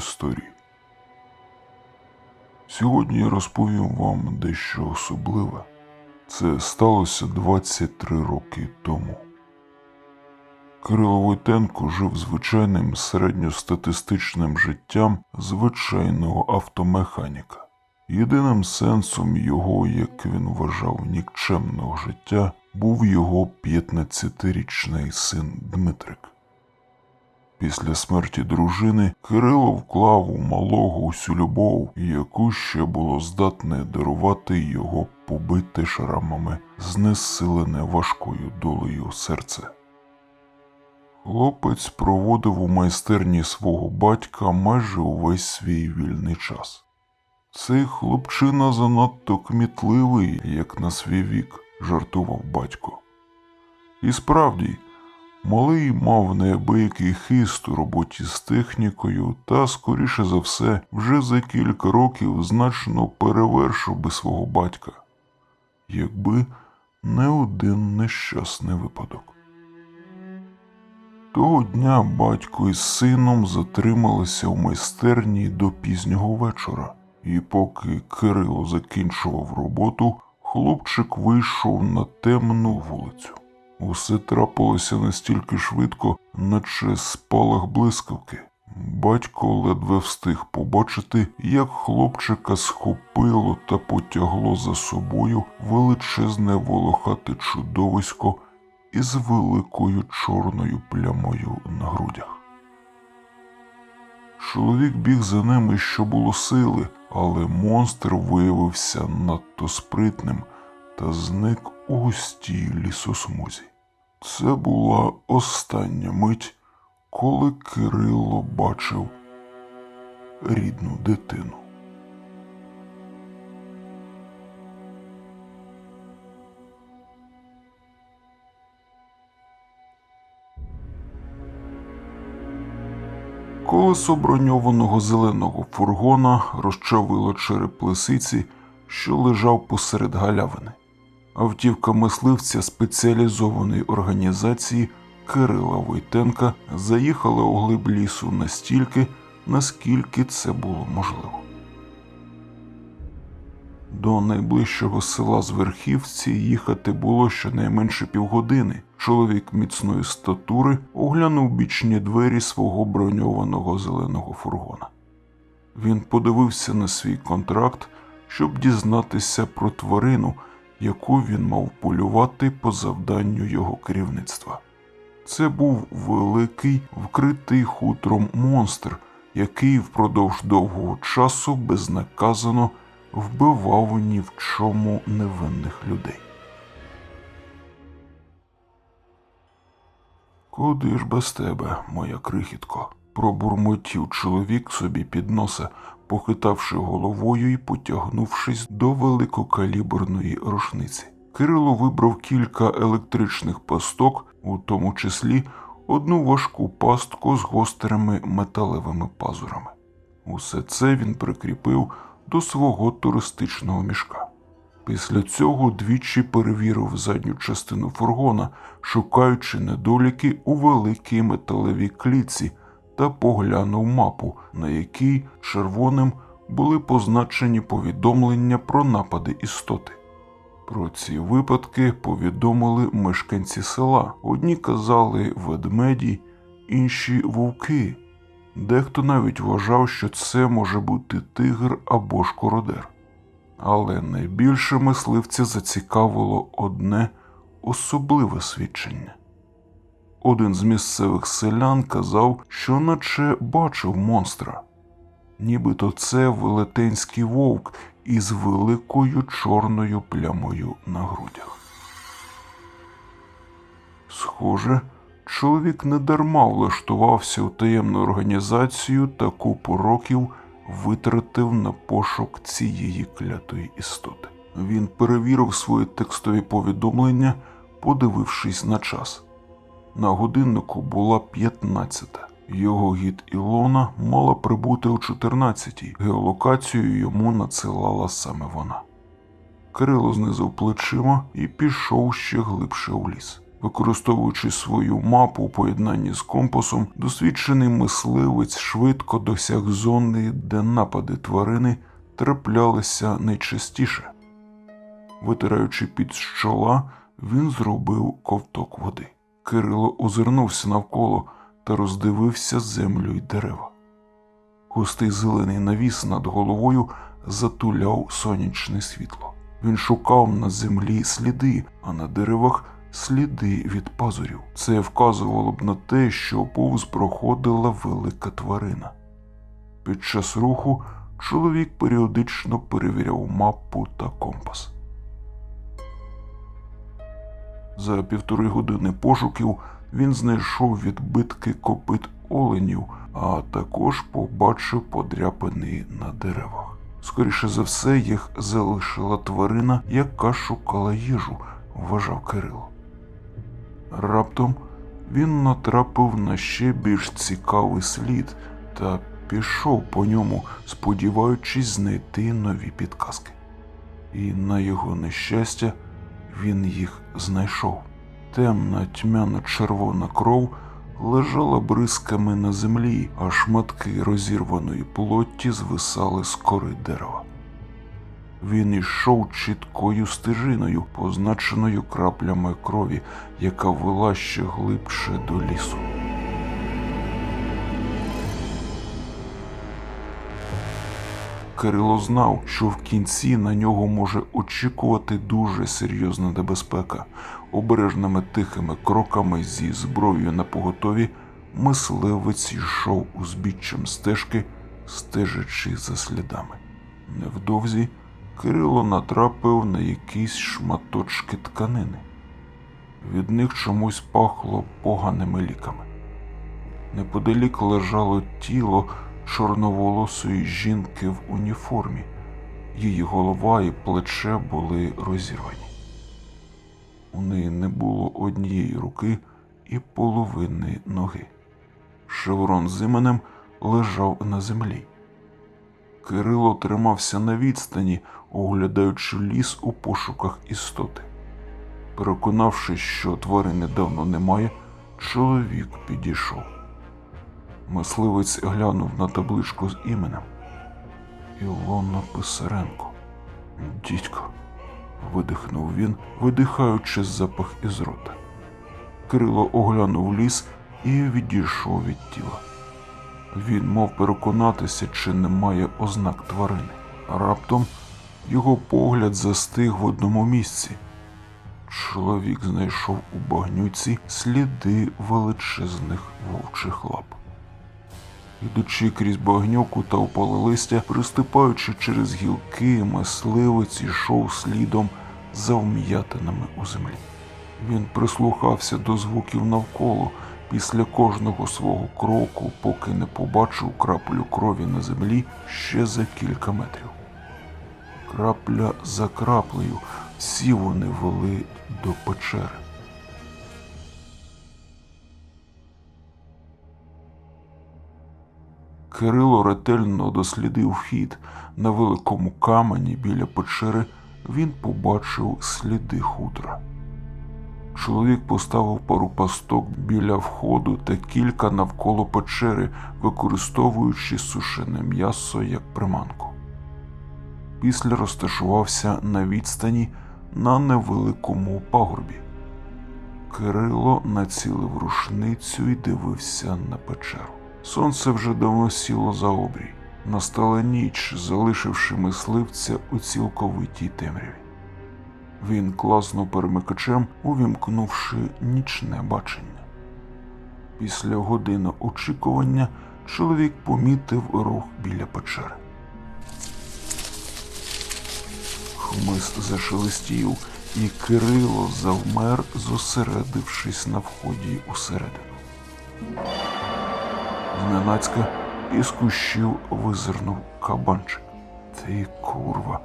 історій. Сьогодні я розповім вам дещо особливе. Це сталося 23 роки тому. Кирило Войтенко жив звичайним середньостатистичним життям звичайного автомеханіка. Єдиним сенсом його, як він вважав, нікчемного життя був його 15-річний син Дмитрик. Після смерті дружини Кирило вклав у малого усю любов, яку ще було здатне дарувати його побите шрамами, знесилене важкою долею серце. Хлопець проводив у майстерні свого батька майже увесь свій вільний час. Цей хлопчина занадто кмітливий, як на свій вік, жартував батько. І справді, малий мав неабиякий хист у роботі з технікою та, скоріше за все, вже за кілька років значно перевершив би свого батька, якби не один нещасний випадок. Того дня батько із сином затрималися у майстерні до пізнього вечора, і поки Кирило закінчував роботу, хлопчик вийшов на темну вулицю. Усе трапилося настільки швидко, наче спалах блискавки. Батько ледве встиг побачити, як хлопчика схопило та потягло за собою величезне волохате чудовисько із великою чорною плямою на грудях. Чоловік біг за ними, що було сили, але монстр виявився надто спритним та зник у густій лісосмузі. Це була остання мить, коли Кирило бачив рідну дитину. Колесо броньованого зеленого фургона розчавило череп лисиці, що лежав посеред галявини. Автівка мисливця спеціалізованої організації Кирила Войтенка заїхала у глиб лісу настільки, наскільки це було можливо. До найближчого села з верхівці їхати було щонайменше півгодини. Чоловік міцної статури оглянув бічні двері свого броньованого зеленого фургона. Він подивився на свій контракт, щоб дізнатися про тварину, яку він мав полювати по завданню його керівництва. Це був великий, вкритий хутром монстр, який впродовж довгого часу безнаказано вбивав ні в чому невинних людей. Куди ж без тебе, моя крихітко? пробурмотів чоловік собі під носа, похитавши головою і потягнувшись до великокаліберної рушниці. Кирило вибрав кілька електричних пасток, у тому числі одну важку пастку з гострими металевими пазурами. Усе це він прикріпив до свого туристичного мішка. Після цього двічі перевірив задню частину фургона, шукаючи недоліки у великій металевій клітці, та поглянув мапу, на якій червоним були позначені повідомлення про напади істоти. Про ці випадки повідомили мешканці села. Одні казали ведмеді, інші вовки. Дехто навіть вважав, що це може бути тигр або шкородер. Але найбільше мисливця зацікавило одне особливе свідчення. Один з місцевих селян казав, що наче бачив монстра, нібито це велетенський вовк із великою чорною плямою на грудях. Схоже, чоловік недарма влаштувався у таємну організацію та купу років витратив на пошук цієї клятої істоти. Він перевірив свої текстові повідомлення, подивившись на час. На годиннику була 15. Його гід Ілона мала прибути о 14-й. Геолокацію йому надсилала саме вона. Кирило знизив плечима і пішов ще глибше у ліс. Використовуючи свою мапу у поєднанні з компасом, досвідчений мисливець швидко досяг зони, де напади тварини траплялися найчастіше. Витираючи під щола, він зробив ковток води. Кирило озирнувся навколо та роздивився землю й дерева. Густий зелений навіс над головою затуляв сонячне світло. Він шукав на землі сліди, а на деревах сліди від пазурів. Це вказувало б на те, що повз проходила велика тварина. Під час руху чоловік періодично перевіряв мапу та компас. За півтори години пошуків він знайшов відбитки копит оленів, а також побачив подряпини на деревах. Скоріше за все, їх залишила тварина, яка шукала їжу, вважав Кирило. Раптом він натрапив на ще більш цікавий слід та пішов по ньому, сподіваючись знайти нові підказки. І на його нещастя він їх знайшов. Темна тьмяно-червона кров лежала бризками на землі, а шматки розірваної плоті звисали з кори дерева. Він ішов чіткою стежиною, позначеною краплями крові, яка вела ще глибше до лісу. Кирило знав, що в кінці на нього може очікувати дуже серйозна небезпека. Обережними тихими кроками зі зброєю на поготові мисливець йшов узбіччям стежки, стежачи за слідами. Невдовзі Кирило натрапив на якісь шматочки тканини. Від них чомусь пахло поганими ліками. Неподалік лежало тіло чорноволосої жінки в уніформі. Її голова і плече були розірвані. У неї не було однієї руки і половини ноги. Шеврон з іменем лежав на землі. Кирило тримався на відстані, оглядаючи ліс у пошуках істоти. Переконавшись, що тварини давно немає, чоловік підійшов. Мисливець глянув на табличку з іменем. Ілона Писаренко. Дідько, видихнув він, видихаючи запах із рота. Кирило оглянув ліс і відійшов від тіла. Він мав переконатися, чи немає ознак тварини. Раптом його погляд застиг в одному місці. Чоловік знайшов у багнюці сліди величезних вовчих лап. Ідучи крізь багнюку та упали листя, приступаючи через гілки, мисливець йшов слідом за вм'ятинами у землі. Він прислухався до звуків навколо після кожного свого кроку, поки не побачив краплю крові на землі ще за кілька метрів. Крапля за краплею всі вони вели до печери. Кирило ретельно дослідив хід. На великому камені біля печери він побачив сліди хутра. Чоловік поставив пару пасток біля входу та кілька навколо печери, використовуючи сушене м'ясо як приманку. Після розташувався на відстані на невеликому пагорбі. Кирило націлив рушницю і дивився на печеру. Сонце вже давно сіло за обрій. Настала ніч, залишивши мисливця у цілковитій темряві. Він класнув перемикачем, увімкнувши нічне бачення. Після години очікування чоловік помітив рух біля печери. Хмиз зашелестів, і Кирило завмер, зосередившись на вході усередину. Зненацька із кущів визирнув кабанчик. Ти, курва,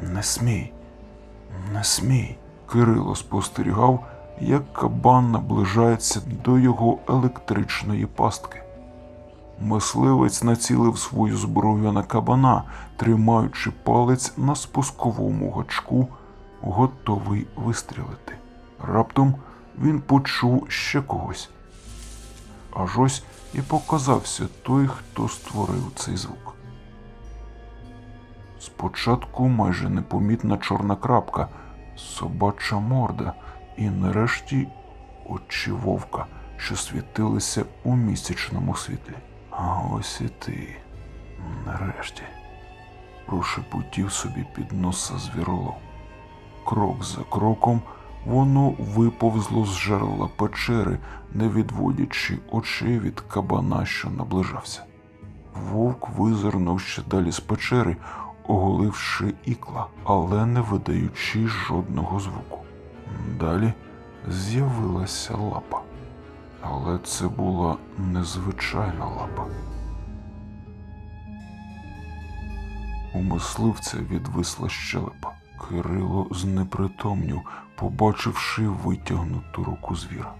не смій, не смій. Кирило спостерігав, як кабан наближається до його електричної пастки. Мисливець націлив свою зброю на кабана, тримаючи палець на спусковому гачку, готовий вистрілити. Раптом він почув ще когось. Аж ось і показався той, хто створив цей звук. Спочатку майже непомітна чорна крапка, собача морда, і нарешті очі вовка, що світилися у місячному світлі. А ось і ти. Нарешті. Прошепотів собі під носа звіролов. Крок за кроком воно виповзло з жерла печери, не відводячи очей від кабана, що наближався. Вовк визирнув ще далі з печери, оголивши ікла, але не видаючи жодного звуку. Далі з'явилася лапа. Але це була незвичайна лапа. У мисливця відвисла щелепа. Кирило знепритомнів, побачивши витягнуту руку звіра.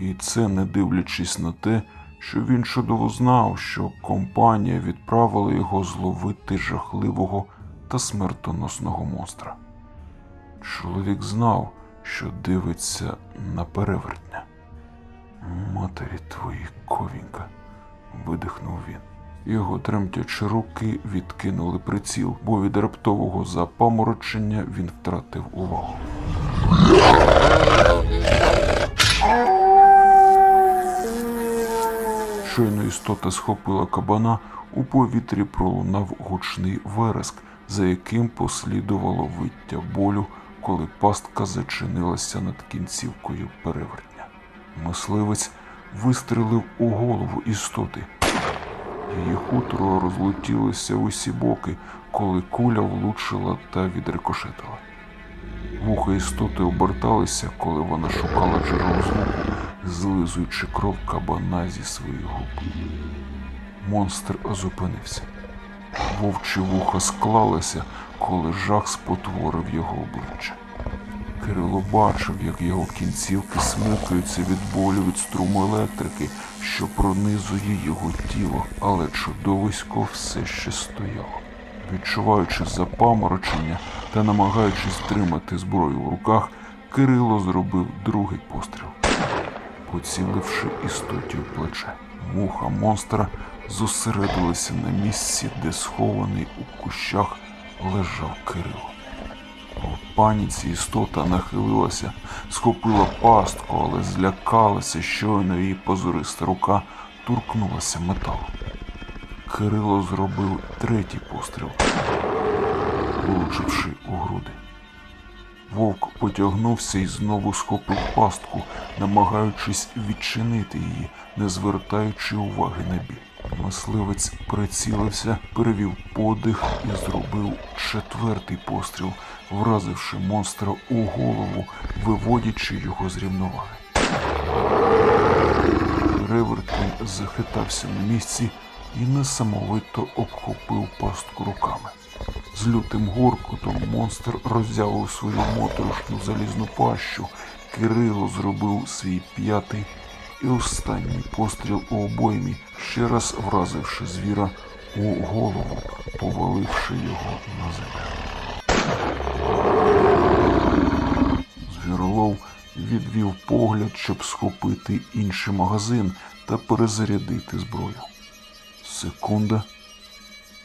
І це не дивлячись на те, що він чудово знав, що компанія відправила його зловити жахливого та смертоносного монстра. Чоловік знав, що дивиться на перевертня. Матері твої ковінька, видихнув він. Його тремтячі руки відкинули приціл, бо від раптового запаморочення він втратив увагу. Щойно істота схопила кабана, у повітрі пролунав гучний вереск, за яким послідувало виття болю, коли пастка зачинилася над кінцівкою перевертня. Мисливець вистрелив у голову істоти. Її хутро розлетілося в усі боки, коли куля влучила та відрикошетила. Вуха істоти оберталися, коли вона шукала джерело звуку, злизуючи кров кабана зі своїх губ. Монстр зупинився. Вовчі вуха склалися, коли жах спотворив його обличчя. Кирило бачив, як його кінцівки смикаються від болю від струму електрики, що пронизує його тіло, але чудовисько все ще стояло. Відчуваючи запаморочення та намагаючись тримати зброю в руках, Кирило зробив другий постріл, поціливши істоті в плече. Вуха монстра зосередилися на місці, де схований у кущах лежав Кирило. У паніці істота нахилилася, схопила пастку, але злякалася, щойно її позориста рука торкнулася металу. Кирило зробив третій постріл, влучивши у груди. Вовк потягнувся і знову схопив пастку, намагаючись відчинити її, не звертаючи уваги на біль. Мисливець прицілився, перевів подих і зробив четвертий постріл, вразивши монстра у голову, виводячи його з рівноваги. Ревертон захитався на місці і несамовито обхопив пастку руками. З лютим горкотом монстр роззявив свою моторошну залізну пащу. Кирило зробив свій п'ятий і останній постріл у обоймі, ще раз вразивши звіра у голову, поваливши його на землю. Звіролов відвів погляд, щоб схопити інший магазин та перезарядити зброю. Секунда,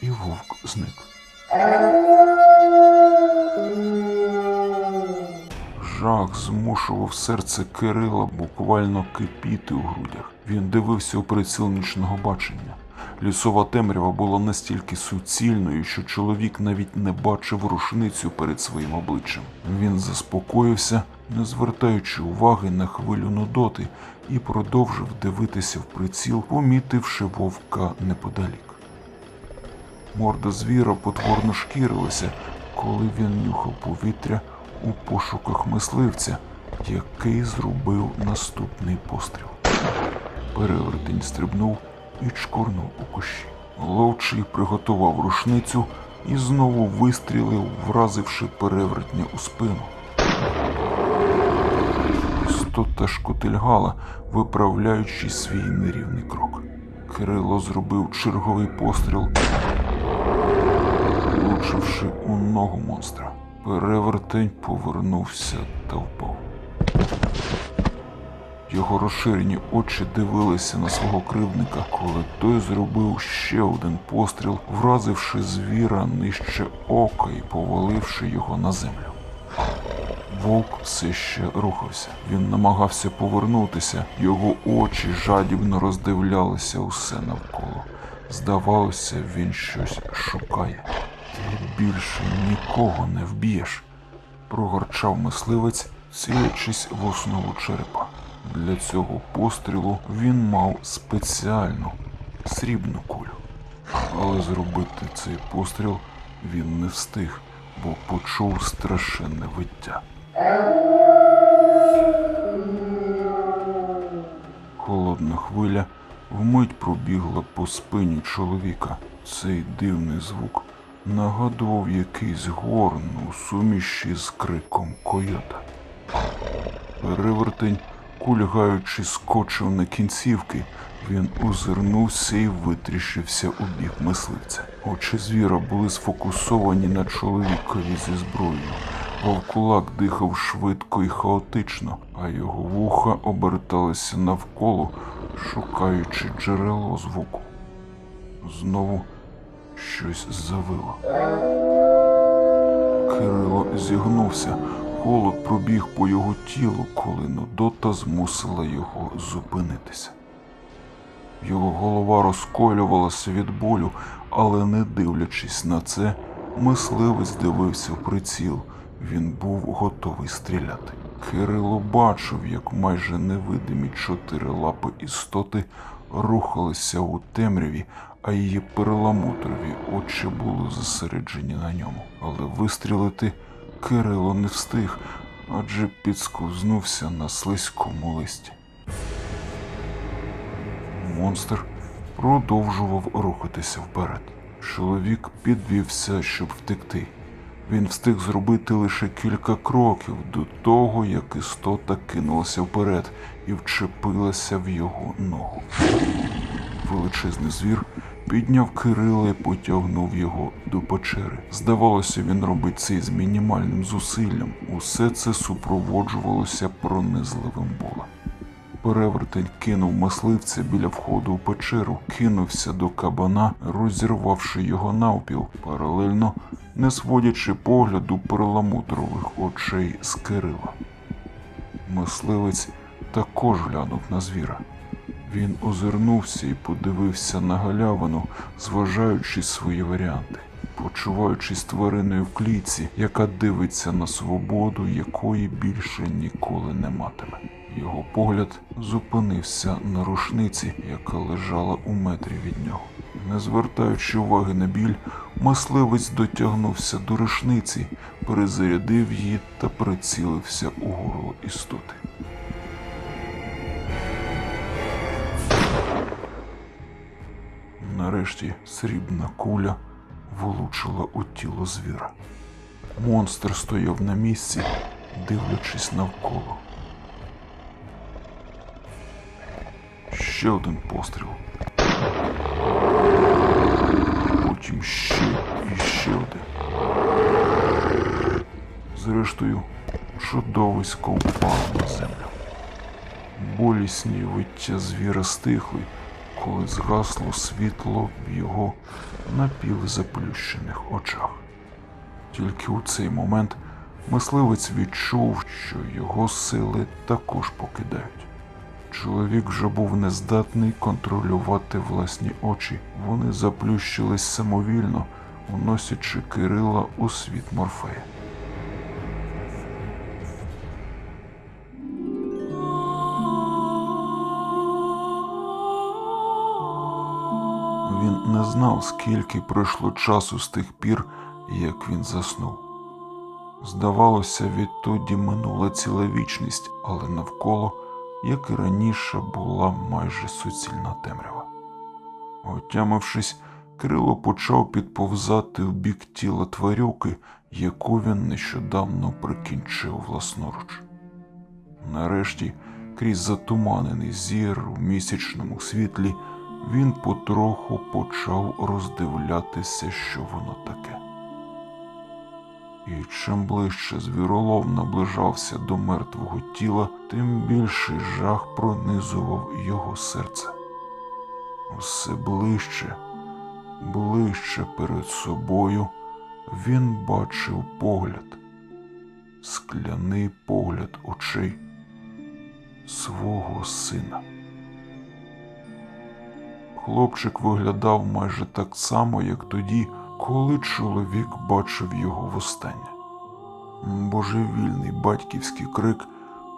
і вовк зник. Жах змушував серце Кирила буквально кипіти у грудях. Він дивився у приціл нічного бачення. Лісова темрява була настільки суцільною, що чоловік навіть не бачив рушницю перед своїм обличчям. Він заспокоївся, не звертаючи уваги на хвилю нудоти, і продовжив дивитися в приціл, помітивши вовка неподалік. Морда звіра потворно шкірилася, коли він нюхав повітря у пошуках мисливця, який зробив наступний постріл. Перевертень стрибнув і чкорнув у кущі. Ловчий приготував рушницю і знову вистрілив, вразивши перевертня у спину. Істота шкотильгала, виправляючи свій нерівний крок. Кирило зробив черговий постріл, влучивши у ногу монстра. Перевертень повернувся та впав. Його розширені очі дивилися на свого кривдника, коли той зробив ще один постріл, вразивши звіра нижче ока і поваливши його на землю. Вовк все ще рухався. Він намагався повернутися, його очі жадібно роздивлялися усе навколо. Здавалося, він щось шукає. Ти більше нікого не вб'єш, прогорчав мисливець, цілячись в основу черепа. Для цього пострілу він мав спеціальну срібну кулю. Але зробити цей постріл він не встиг, бо почув страшенне виття. Холодна хвиля вмить пробігла по спині чоловіка. Цей дивний звук нагадував якийсь горн у суміші з криком койота. Перевертень, кульгаючи, скочив на кінцівки. Він озирнувся і витріщився у бік мисливця. Очі звіра були сфокусовані на чоловікові зі зброєю. Вовкулак дихав швидко і хаотично, а його вуха оберталися навколо, шукаючи джерело звуку. Знову щось завило. Кирило зігнувся. Холод пробіг по його тілу, коли Нудота змусила його зупинитися. Його голова розколювалася від болю, але не дивлячись на це, мисливець дивився в приціл. Він був готовий стріляти. Кирило бачив, як майже невидимі чотири лапи істоти рухалися у темряві, а її перламутрові очі були зосереджені на ньому. Але вистрілити Кирило не встиг, адже підскузнувся на слизькому листі. Монстр продовжував рухатися вперед. Чоловік підвівся, щоб втекти. Він встиг зробити лише кілька кроків до того, як істота кинулася вперед і вчепилася в його ногу. Величезний звір підняв Кирила і потягнув його до печери. Здавалося, він робить це з мінімальним зусиллям. Усе це супроводжувалося пронизливим болем. Перевертень кинув мисливця біля входу у печеру, кинувся до кабана, розірвавши його навпіл, паралельно не сводячи погляду перламутрових очей з Кирила. Мисливець також глянув на звіра. Він озирнувся і подивився на галявину, зважаючи свої варіанти, почуваючись твариною в клітці, яка дивиться на свободу, якої більше ніколи не матиме. Його погляд зупинився на рушниці, яка лежала у метрі від нього. Не звертаючи уваги на біль, мисливець дотягнувся до рушниці, перезарядив її та прицілився у горло істоти. Нарешті срібна куля влучила у тіло звіра. Монстр стояв на місці, дивлячись навколо. Ще один постріл. Потім ще і ще один. Зрештою, чудовисько впало на землю. Болісні виття звіра стихли, коли згасло світло в його напівзаплющених очах. Тільки у цей момент мисливець відчув, що його сили також покидають. Чоловік вже був нездатний контролювати власні очі. Вони заплющились самовільно, уносячи Кирила у світ Морфея. Він не знав, скільки пройшло часу з тих пір, як він заснув. Здавалося, відтоді минула ціла вічність, але навколо, як і раніше, була майже суцільна темрява. Отямившись, Кирило почав підповзати в бік тіла тварюки, яку він нещодавно прикінчив власноруч. Нарешті, крізь затуманений зір у місячному світлі, він потроху почав роздивлятися, що воно таке. І чим ближче звіролов наближався до мертвого тіла, тим більший жах пронизував його серце. Все ближче, ближче перед собою він бачив погляд, скляний погляд очей свого сина. Хлопчик виглядав майже так само, як тоді, коли чоловік бачив його востаннє. Божевільний батьківський крик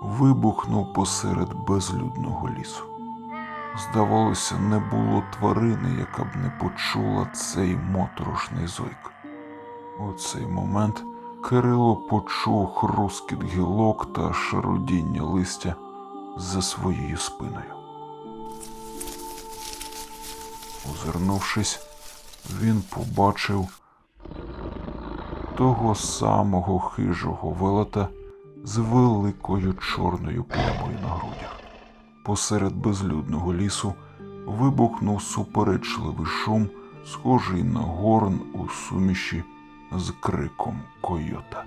вибухнув посеред безлюдного лісу. Здавалося, не було тварини, яка б не почула цей моторошний зойк. У цей момент Кирило почув хрускіт гілок та шарудіння листя за своєю спиною. Озирнувшись, він побачив того самого хижого велета з великою чорною плямою на грудях. Посеред безлюдного лісу вибухнув суперечливий шум, схожий на горн у суміші з криком койота.